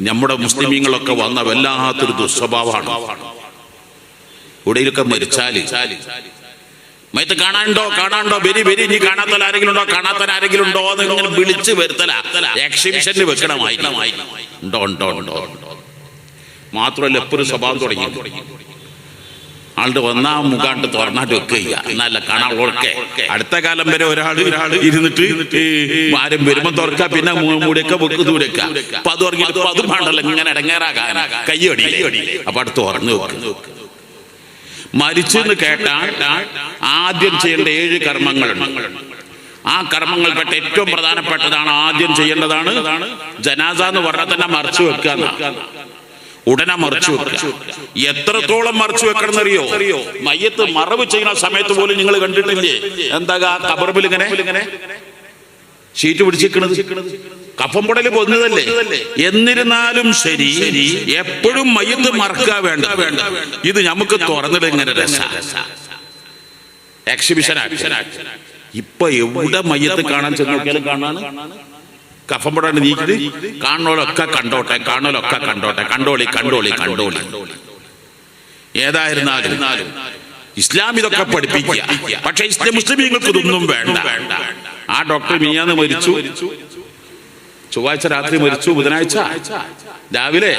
നമ്മുടെ മുസ്ലിമീങ്ങളൊക്കെ വന്ന വല്ലാത്തൊരു ദുസ്വഭാവമാണ്. ഇവിടെയൊക്കെ മരിച്ചാൽ. മയത്ത് കാണാനുണ്ടോ? കാണാനുണ്ടോ? ബരി ബരി ഇനി കാണാത്ത ആരെങ്കിലും ഉണ്ടോ കാണാത്ത ആരെങ്കിലും ഉണ്ടോ എന്ന് ഇങ്ങനെ വിളിച്ച് വരുത്തല. എക്സിബിഷന് വെക്കണമായി ഉണ്ടോ ഉണ്ടോ ഉണ്ടോ? മാത്രമല്ല എപ്പോഴും സ്വഭാവം തുടങ്ങി. ആളുടെ ഒന്നാം മുഖാണ്ട് തുറന്നാട്ട് വെക്കുക എന്നല്ല കാണാൻ ഓർക്കെ അടുത്ത കാലം വരെ ഒരാൾ ഇരുന്നിട്ട് ആരും വരുമ്പോ തുറക്ക പിന്നെ മൂടിയൊക്കെ വെക്ക് ദൂരക്ക. അപ്പൊ അത് തുടങ്ങിയിട്ട് അത് വേണ്ടല്ലോ ഇങ്ങനെ ഇടങ്ങേറാകാൻ. കയ്യടി അപ്പൊ അടുത്ത് തുറന്നു മരിച്ചു എന്ന് കേട്ടാൽ ആദ്യം ചെയ്യേണ്ട ഏഴ് കർമ്മങ്ങളുണ്ട്. ആ കർമ്മങ്ങൾപ്പെട്ട ഏറ്റവും പ്രധാനപ്പെട്ടതാണ് ആദ്യം ചെയ്യേണ്ടതാണ് ജനാസ എന്ന് പറഞ്ഞാൽ തന്നെ മറച്ചു വെക്കുക. ഉടനെ മറച്ചു വെക്കുക. എത്രത്തോളം മറച്ചു വെക്കണം അറിയോ മയ്യത്ത് മറവ് ചെയ്യുന്ന സമയത്ത് പോലും നിങ്ങൾ കണ്ടിട്ടില്ലേ? എന്താ കബർബിൽ ഇങ്ങനെ? ഷീറ്റ് പിടിച്ചിരിക്കണത്. കഫം പുടൽ പൊന്നതല്ലേ? എന്നിരുന്നാലും ശരി എപ്പോഴും മയ്യത്ത് മറക്കുക വേണ്ട. വേണ്ട ഇത് നമുക്ക് തുറന്നിട്ട് ഇങ്ങനെ രസ. എക്സിബിഷൻ ഇപ്പൊ എവിടെ മയ്യത്ത് കാണാൻ ചെന്ന് നോക്കിയാലും കാണാണ് കഫം പുടൽ നീക്കിട്ട് കാണോലൊക്കെ കണ്ടോട്ടെ കാണോലൊക്കെ കണ്ടോട്ടെ. കണ്ടോളി കണ്ടോളി കണ്ടോളി. ഏതായിരുന്നാലും ഇസ്ലാം ഇതൊക്കെ പഠിപ്പിക്കുക. പക്ഷെ ഇസ്ലാം മുസ്ലിമീങ്ങൾക്ക് ഇതൊന്നും വേണ്ട. ആ ഡോക്ടർ മിയാന്ന് മരിച്ചു. ചൊവ്വാഴ്ച രാത്രി മരിച്ചു ബുധനാഴ്ച. രാവിലെ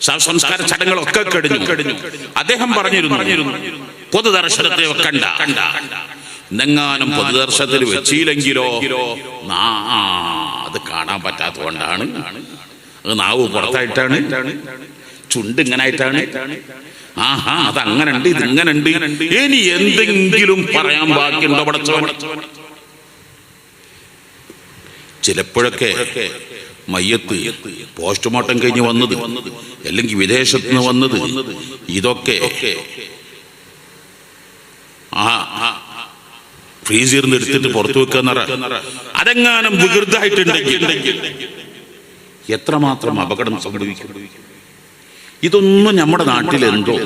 സംസ്കാര ചടങ്ങുകളൊക്കെ കഴിഞ്ഞു. അദ്ദേഹം പറഞ്ഞിരുന്നു പൊതുദർശനത്തെ വെക്കണ്ട എന്നെങ്ങാനും പൊതുദർശനത്തിൽ വെച്ചില്ലെങ്കിലോ അത് കാണാൻ പറ്റാത്തതുകൊണ്ടാണ്. അത് നാവ് പുറത്തായിട്ടാണ്. ചുണ്ട് ഇങ്ങനെ ആയിട്ടാണ് ആഹാ അത് അങ്ങനെ ഉണ്ട് ഇത് ഇങ്ങനെ ഉണ്ട് ഇനി എന്തെങ്കിലും പറയാൻ ബാക്കിയുണ്ടോ പടച്ചോൻ ചിലപ്പോഴൊക്കെ മയ്യത്ത് പോസ്റ്റ്മോർട്ടം കഴിഞ്ഞ് വന്നത് അല്ലെങ്കിൽ വിദേശത്ത് നിന്ന് വന്നത് ഇതൊക്കെ ആ ഫ്രീസറിൽ നിന്ന് എടുത്തിട്ട് പുറത്തു വെക്കുന്ന അതെങ്ങാനും വികൃതമായിട്ടുണ്ടെങ്കിൽ എത്രമാത്രം അപകടം സംഭവിക്കും? ഇതൊന്നും നമ്മുടെ നാട്ടിൽ എന്തോ